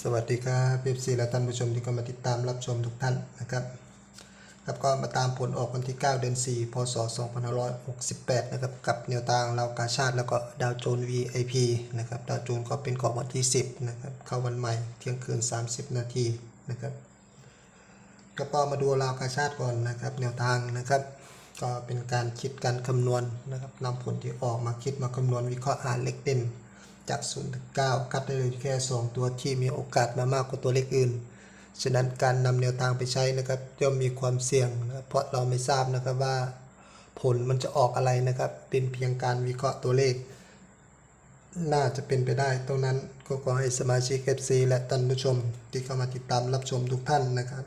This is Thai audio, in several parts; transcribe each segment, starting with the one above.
สวัสดีครับเอฟซีและท่านผู้ชมที่เข้ามาติดตามรับชมทุกท่านนะครับครับก็มาตามผลออกวันที่ 9 เดือน 4 พศ 2568 นะครับ กับแนวทางเราวกาชาติแล้วก็ดาวโจน VIP นะครับ ดาวโจนก็เป็นของวันที่ 10 นะครับ เข้าวันใหม่เที่ยงคืน 30 นาทีนะครับก็ก็มาดูราวกาชาติก่อนนะครับ แนวทางนะครับ ก็เป็นการคิดการคำนวณนะครับนำผลที่ออกมาคิดมาคำนวณวิเคราะห์หาเลขเด่น จาก0ถึง9คัดได้เลยแค่ 2 ตัวที่มีโอกาสมามากกว่าตัวเลขอื่น ฉะนั้นการนำแนวทางไปใช้นะครับย่อมมีความเสี่ยงนะเพราะเราไม่ทราบนะครับว่า ผลมันจะออกอะไรนะครับ เป็นเพียงการวิเคราะห์ตัวเลข น่าจะเป็นไปได้ตรงนั้นก็ขอให้สมาชิก FC และท่านผู้ชม ที่เข้ามาติดตามรับชมทุกท่านนะครับ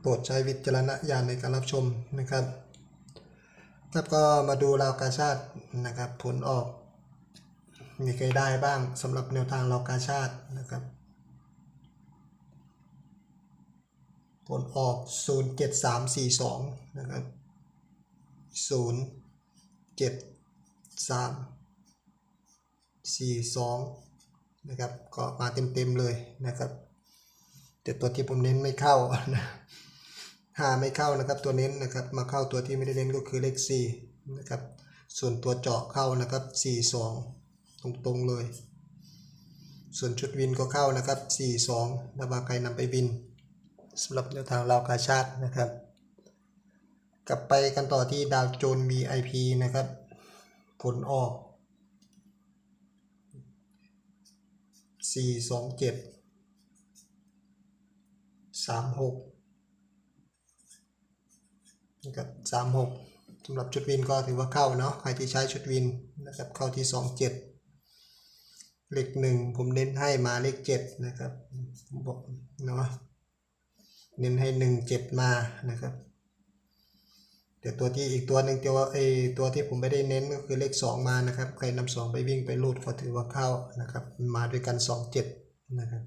โปรดใช้วิจารณญาณในการรับชมนะครับครับก็มาดูราวกาชาตินะครับผลออก มีใครได้บ้างสำหรับแนวทางเรากาชาตินะครับ ผลออก 07342 นะครับ 07342 นะครับ ก็มาเต็มๆเลยนะครับ แต่ตัวที่ผมเน้นไม่เข้านะหาไม่เข้านะครับตัวเน้นนะครับมาเข้าตัวที่ไม่ได้เน้นก็คือเลข4นะครับส่วนตัวเจาะเข้านะครับ 42 ตรงๆเลย ส่วนชุดวินก็เข้านะครับ 42นะว่าใครนำไปวินสำหรับแนวทางราวกาชาตินะครับ กลับไปกันต่อที่ดาวโจน VIP นะครับ ผลออก 427 36นะครับ36สำหรับชุดวินก็ถือว่าเข้าเนาะใครที่ใช้ชุดวินนะครับเข้าที่ 27 เลขหนึ่งผมเน้นให้มาเลขเจ็ดนะครับผมบอกเนาะเน้นให้หนึ่งเจ็ดมานะครับแต่ตัวที่อีกตัวหนึ่งตัวไอตัวที่ผมไม่ได้เน้นก็คือเลขสองมานะครับ ใครนำสองไปวิ่งไปรูดก็ถือว่าเข้านะครับมาด้วยกันสองเจ็ดนะครับ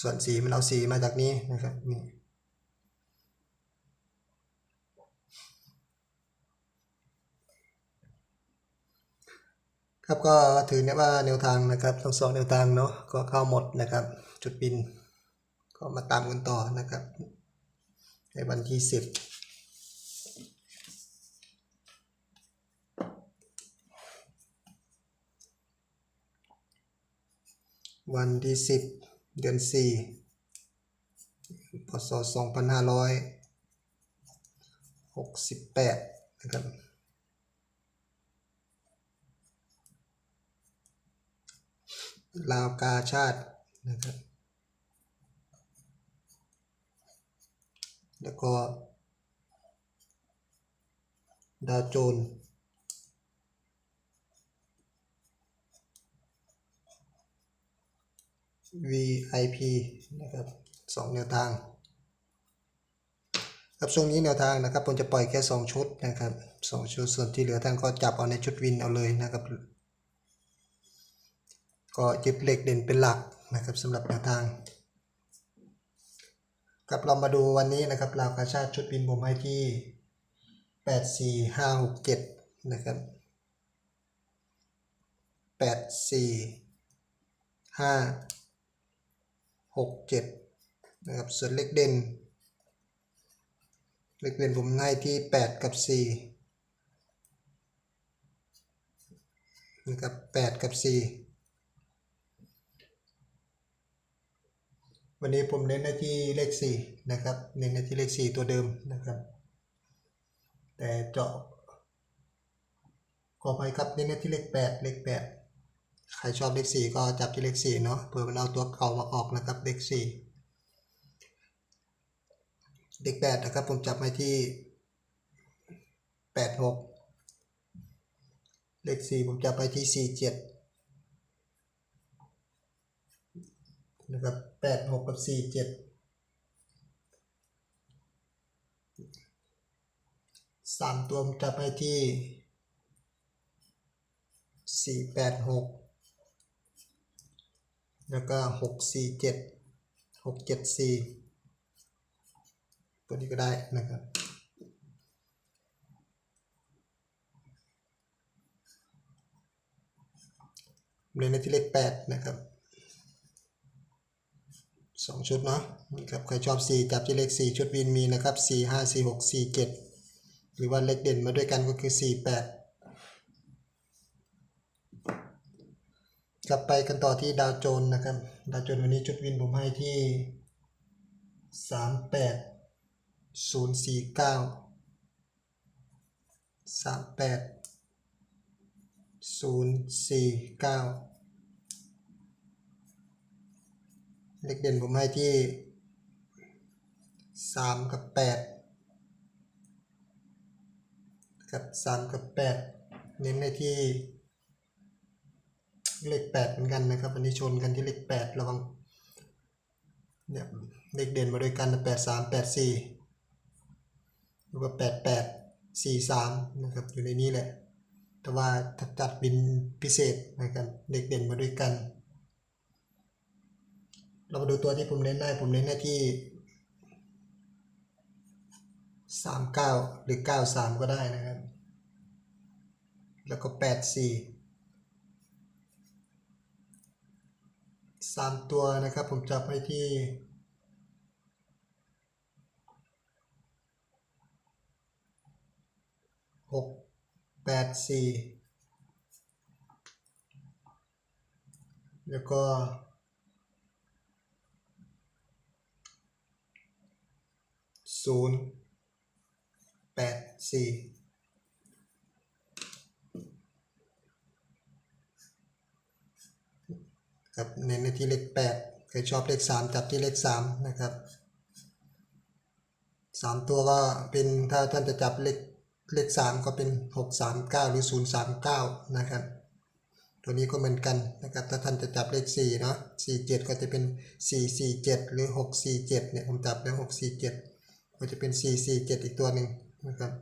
ส่วนสีมันเอาสีมาจากนี้นะครับนี่ ครับก็ถือเนี่ยว่าแนวทางนะครับทั้งสองแนวทางเนาะก็เข้าหมดนะครับ จุดบิน ก็มาตามกันต่อนะครับ ในวันที่สิบวันที่สิบเดือนสี่พศสองพันห้าร้อยหกสิบแปดนะครับ ลาวกาชาตินะครับ แล้วก็ ดาวโจน VIP นะครับสองแนวทางครับช่วงนี้แนวทางนะครับผมจะปล่อยแค่ 2 ชุดนะครับสองชุดส่วนที่เหลือท่านก็จับเอาในชุดวินเอาเลยนะครับ ก็ยึดเหล็กเด่นเป็นหลักนะครับสำหรับแนวทางครับเรามาดูวันนี้นะครับราวกาชาติชุดบินผมให้ที่แปดสี่ห้าหกเจ็ดนะครับแปดสี่ห้าหกเจ็ดนะครับ ส่วนเลขเด่น เลขเด่นผมให้ที่แปดกับสี่นะครับแปดกับสี่ วันนี้ผมเน้นในที่เลข4นะครับเน้นในที่เลข 4 ตัวเดิมนะครับ แต่เจาะขอไปครับเน้นในที่เลข 8 เลข 8 ใครชอบเลข 4 ก็จับที่เลข 4 เนาะเพื่อมันเอาตัวเก่ามาออกนะครับเลข 4 เลข 8 นะครับผมจับมาที่ 8 6 เลข 4 ผมจับไปที่ 4 7 นะครับแปดหกกับสี่เจ็ดสามตัวมันจะไปที่สี่แปดหกแล้วก็หกสี่เจ็ดหกเจ็ดสี่ตัวนี้ก็ได้นะครับเรียนในที่เลขแปดนะครับ สองชุดเนาะนี่ครับใครชอบสี่จับที่เลขสี่ชุดวินมีนะครับสี่ห้าสี่หกสี่เจ็ดหรือว่าเลขเด่นมาด้วยกันก็คือสี่แปดกลับไปกันต่อที่ดาวโจนนะครับ ดาวโจนวันนี้ชุดวินผมให้ที่สามแปดศูนย์สี่ เก้าสามแปดศูนย์สี่เก้าเลขเด่นผมให้ที่สามกับแปดกับสามกับแปดเน้นในที่เลขแปดเหมือนกันนะครับอันนี้ชนกันที่เลขแปดระวังเนี่ยเลขเด่นมาด้วยกันแปดสามแปดสี่หรือว่าแปดแปดสี่สามนะครับอยู่ในนี้แหละแต่ว่าถ้าจัดบินพิเศษนะครับเลขเด่นมาด้วยกัน เรามาดูตัวที่ผมเน้นได้ผมเน้นได้ที่สามเก้าหรือเก้าสามก็ได้นะครับ แล้วก็แปดสี่สามตัวนะครับผมจับไว้ที่หกแปดสี่แล้วก็ ศูนย์แปดสี่ครับเน้นในที่เลขแปดใครชอบเลขสามจับที่เลขสามนะครับสามตัวก็เป็นถ้าท่านจะจับเลขเลขสามก็เป็นหกสามเก้าหรือศูนย์สามเก้านะครับ ตัวนี้ก็เหมือนกันนะครับถ้าท่านจะจับเลขสี่เนาะสี่เจ็ดก็จะเป็นสี่สี่เจ็ดหรือหกสี่เจ็ดเนี่ยผมจับแล้วหกสี่เจ็ด ก็จะเป็น 4 4 7 อีกตัวหนึ่งนะครับ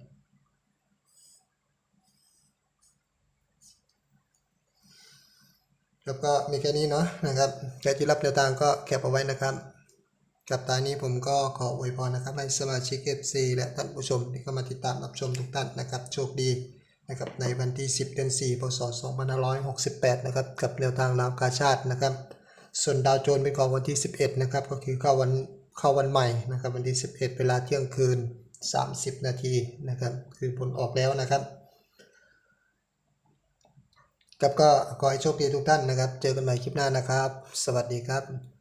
แล้วก็มีแค่นี้เนาะนะครับใครที่รับแนวทางก็แคปเอาไว้นะครับกับตานี้ผมก็ขออวยพรนะครับให้สมาชิก FC และท่านผู้ชมที่เข้ามาติดตามรับชมทุกท่านนะครับโชคดีนะครับในวันที่ 10 เดือน 4 พศ 2568 นะครับกับแนวทางลาวกาชาตินะครับ ส่วนดาวโจนเป็นของวันที่ 11 นะครับ ก็คือเข้าวัน เข้าวันใหม่นะครับวันที่ 11 เวลาเที่ยงคืน 30 นาทีนะครับคือผลออกแล้วนะครับกับก็ขอให้โชคดีทุกท่านนะครับ เจอกันใหม่คลิปหน้านะครับ สวัสดีครับ